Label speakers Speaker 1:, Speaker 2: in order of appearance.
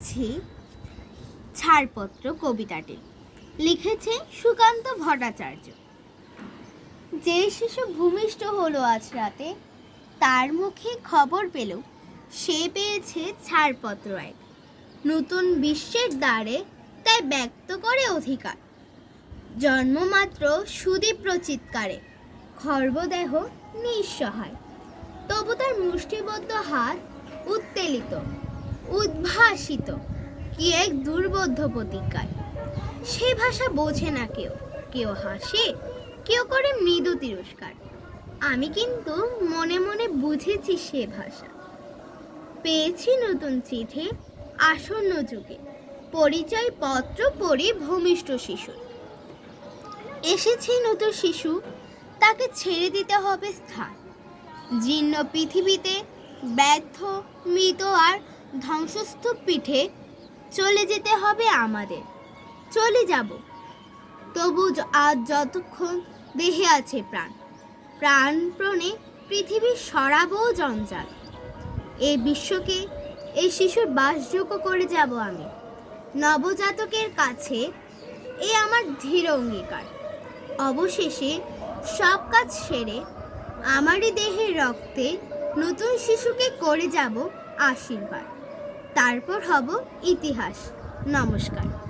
Speaker 1: পড়ছি ছাড়পত্র কবিতাটি। লিখেছে সুকান্ত ভট্টাচার্য। যে শিশু ভূমিষ্ঠ হলো আজ রাতে, তার মুখে খবর পেল, সে পেয়েছে ছাড়পত্র এক। নতুন বিশ্বের দ্বারে তাই ব্যক্ত করে অধিকার। জন্মমাত্র সুদীপ্র চিৎকারে, খর্বদেহ নিঃসহায়। তবু তার মুষ্টিবদ্ধ হাত উত্তেলিত। উদ্ভাসিত, কি এক দুর্বোধ্য প্রতিজ্ঞায় সে ভাষা বোঝে না কেউ। কেউ হাসে, কেউ করে মৃদু তিরস্কার। আমি কিন্তু মনে মনে বুঝেছি সে ভাষা। পেয়েছি নতুন চিঠি, আসন্ন যুগে। পরিচয় পত্র পড়ি ভূমিষ্ঠ শিশু। এসেছি নতুন শিশু, তাকে ছেড়ে দিতে হবে স্থান। জীর্ণ পৃথিবীতে ব্যর্থ, মৃত আর ধ্বংসস্তূপ পিঠে চলে যেতে হবে আমাদের। চলে যাব। তবু আজ যতক্ষণ দেহে আছে প্রাণ, প্রাণপ্রণে পৃথিবীর সরাবো জঞ্জাল। এই বিশ্বকে এই শিশুর বাসযোগ্য করে যাব আমি। নবজাতকের কাছে এ আমার ধীর অঙ্গীকার। অবশেষে সব কাজ সেরে আমারই দেহের রক্তে নতুন শিশুকে করে যাব আশীর্বাদ। তারপর হব ইতিহাস। নমস্কার।